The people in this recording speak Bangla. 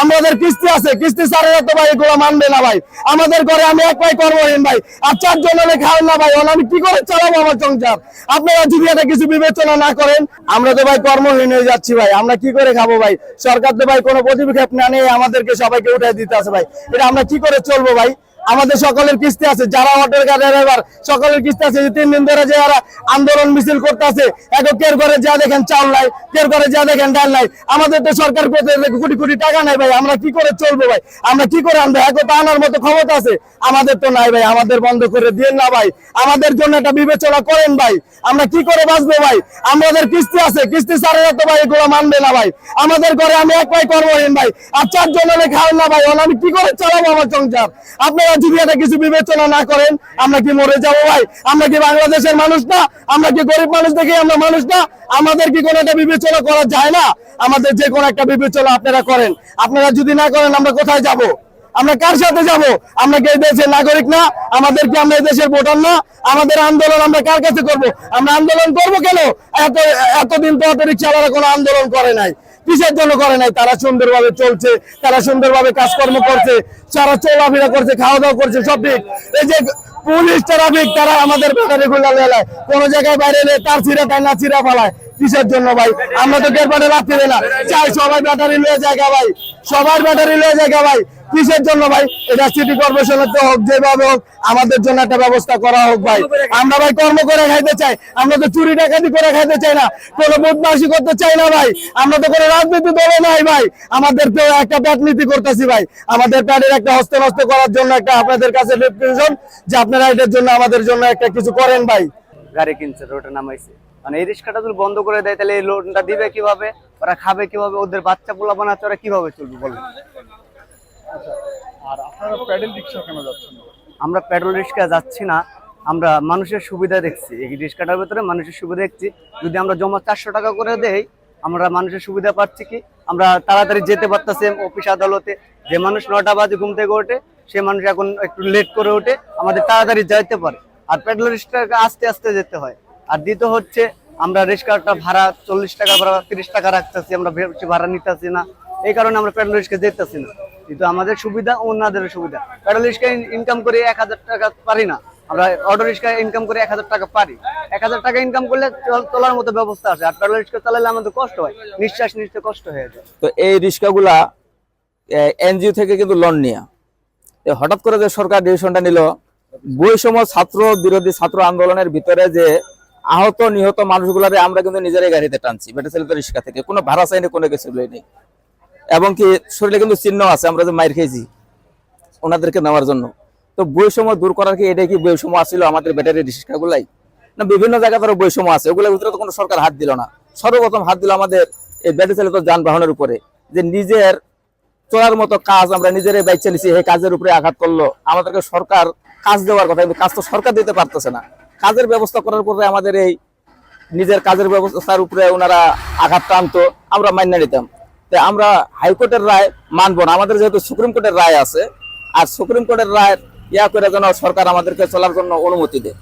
আমাদের কিস্তি আছে, কিস্তি ছাড়া তো ভাই এগুলো মানবে না ভাই। আমাদের ঘরে আমি এক ভাই কর্মহীন ভাই, আর চারজন হলে খাও না ভাই আমি কি করে চালাবো আমার সংসার? আপনারা যদি এটা কিছু বিবেচনা না করেন, আমরা তো ভাই কর্মহীন হয়ে যাচ্ছি ভাই, আমরা কি করে খাব ভাই? সরকার তো ভাই কোনো পদক্ষেপ না নিয়ে আমাদেরকে সবাইকে উঠে দিতে আছে ভাই। এটা আমরা কি করে চলবো ভাই? আমাদের সকলের কিস্তি আছে, যারা অটোর গাড়ি ড্রাইভার, সকলের কিস্তি আছে। যে তিন দিন ধরে যে যারা আন্দোলন মিছিল করতেছে এখন কের করে যা দেখেন চাল নাই, কের করে যা দেখেন ডাল নাই, আমাদের তো সরকার কোটি কোটি টাকা নাই ভাই, আমরা কি করে চলবো ভাই? আমরা কি করে আনব? এখন তো আনার মতো ক্ষমতা আছে, আমাদের তো নাই ভাই, আমাদের বন্ধ করে দিয়েন না ভাই। আমাদের জন্য একটা বিবেচনা করেন ভাই, আমরা কি করে বাঁচবো ভাই? আমাদের কিস্তি আছে, কিস্তি সারে তো ভাই এগুলো মানবে না ভাই। আমাদের ঘরে আমি এক ভাই কর্মহীন ভাই, আর চারজন হলে খাওয়ান না ভাই আমি কি করে চালাবো আমার সংসার? আপনারা যদি এটা কিছু বিবেচনা না করেন, আমরা কি মরে যাব ভাই? আমরা কি বাংলাদেশের মানুষ না? আমরা কি গরিব মানুষ দেখে আমরা মানুষ না? আমাদের কি কোনো একটা বিবেচনা করা যায় না? আমাদের যে কোনো একটা বিবেচনা আপনারা করেন। আপনারা যদি না করেন, আমরা কোথায় যাব? আমরা কার সাথে যাব? আমরা কি এই দেশের নাগরিক না? আমাদের কি আমরা এই দেশের ভোটার না? আমাদের আন্দোলন আমরা কার কাছে করব? আমরা আন্দোলন করব কেন? এত এতদিন তো অটো রিক্সাওয়ালা কোনো আন্দোলন করে নাই। কিসের জন্য করে নাই? তারা সুন্দরভাবে চলছে, তারা সুন্দরভাবে কাজকর্ম করছে, তারা চলাফেরা করছে খাওয়া দাওয়া করছে, সব ঠিক। এই যে পুলিশ, ট্রাফিক, তারা আমাদেরগুলা কোনো জায়গায় বাইরে তার চিরা তাই না চিরা ফালায়। কিসের জন্য ভাই? আমরা তো গেট বাটে রাখতে না। চাই সবাই ব্যাটারি লয়ে জায়গা ভাই। সবার ব্যাটারি লয়ে জায়গা ভাই। কিসের জন্য ভাই? এটা সিটি কর্পোরেশনের তো হোক, যেভাবে হোক, আমাদের জন্য একটা ব্যবস্থা করা হোক ভাই। আমরা ভাই কর্ম করে খাইতে চাই। আমরা তো চুরি ডাকাতি করে খাইতে চাই না। কোনো বদমাশি করতে চাই না ভাই। আমরা তো কোনো রাজনীতি দলে নাই ভাই। আমাদের তো একটা প্যাট নীতি করতেছি ভাই। আমাদের প্যাটের একটা হস্ত নষ্ট করার জন্য একটা আপনাদের কাছে যে আপনারা এটার জন্য আমাদের জন্য একটা কিছু করেন ভাই। গাড়ি কিনছে, রোডে নামাইছে। মানে এই রিক্সাটা যদি বন্ধ করে দেয় তাহলে এই লোনটা দিবে কীভাবে? ওরা খাবে কীভাবে? ওদের বাচ্চা পোলা বানাচ্ছে ওরা কীভাবে চলবে বলেন? আর আপনারা প্যাডেল রিক্সা কেন যাচ্ছেন? আমরা পেট্রোল রিক্সা যাচ্ছি না আমরা মানুষের সুবিধা দেখছি। এই রিক্সাটার ভেতরে মানুষের সুবিধা দেখছি। যদি আমরা জমা চারশো টাকা করে দেই আমরা মানুষের সুবিধা পাচ্ছি কি? আমরা তাড়াতাড়ি যেতে পারতেছি অফিস আদালতে। যে মানুষ নটা বাজে ঘুম থেকে ওঠে সে মানুষ এখন একটু লেট করে ওঠে আমাদের তাড়াতাড়ি যাইতে পারে। আর পেট্রোল রিক্সাটাকে আস্তে আস্তে যেতে হয়। আর দ্বিতীয় হচ্ছে, আমরা রিক্সাটা ভাড়া চল্লিশ টাকা, ভাড়া তিরিশ টাকা রাখতেছি, আমরা বেশি ভাড়া নিতেছি না। এই কারণে আমরা পেট্রোল রিক্সা যেতেছি না। কিন্তু আমাদের সুবিধা অন্যদের সুবিধা। পেট্রোল রিক্সা ইনকাম করে এক হাজার টাকা পারি না। আমরা অটো রিক্সা ইনকাম করে এক হাজার টাকা পারি। এক হাজার টাকা ইনকাম করলে চলার মতো ব্যবস্থা আছে। আর পেট্রোল রিক্সা চালালে আমাদের কষ্ট হয়। নিঃশ্বাস নিতে কষ্ট হয়ে যায়। তো এই রিক্সাগুলা এনজিও থেকে কিন্তু লোন নিয়ে। হঠাৎ করে যে সরকার ডিসিশনটা নিল, বৈষম্য ছাত্র বিরোধী ছাত্র আন্দোলনের ভিতরে যে আহত, নিহত মানুষগুলারে আমরা কিন্তু নিজেরাই গাড়িতে টানছি। বেটা চালিত রিক্সা থেকে, কোনো ভাড়া চাইনি কোনো কিছু নেই। এবং কি শরীরে কিন্তু চিহ্ন আছে, আমরা যে মাইর খেয়েছি, ওনাদেরকে নেওয়ার জন্য। তো বৈষম্য দূর করার কি এটাই কি বৈষম্য আসছিল আমাদের ব্যাটারি রিক্সাগুলাই? না, বিভিন্ন জায়গায় তারা বৈষম্য আছে, ওগুলোর ভিতরে তো কোনো সরকার হাত দিল না। সর্বপ্রথম হাত দিল আমাদের এই ব্যাটারি চালিত যানবাহনের উপরে, যে নিজের চলার মতো কাজ আমরা নিজেরাই বাইক চালিয়েছি এই কাজের উপরে আঘাত করল। আমাদেরকে সরকার কাজ দেওয়ার কথা, কিন্তু কাজ তো সরকার দিতে পারতেছে না। কাজের ব্যবস্থা করার পরে আমাদের এই নিজের কাজের ব্যবস্থার উপরে ওনারা আঘাত টানতো, আমরা মান্য নিতাম। তাই আমরা হাইকোর্টের রায় মানব না। আমাদের যেহেতু সুপ্রিম কোর্টের রায় আছে, আর সুপ্রিম কোর্টের রায় ইয়া করে যেন সরকার আমাদেরকে চলার জন্য অনুমতি দেয়।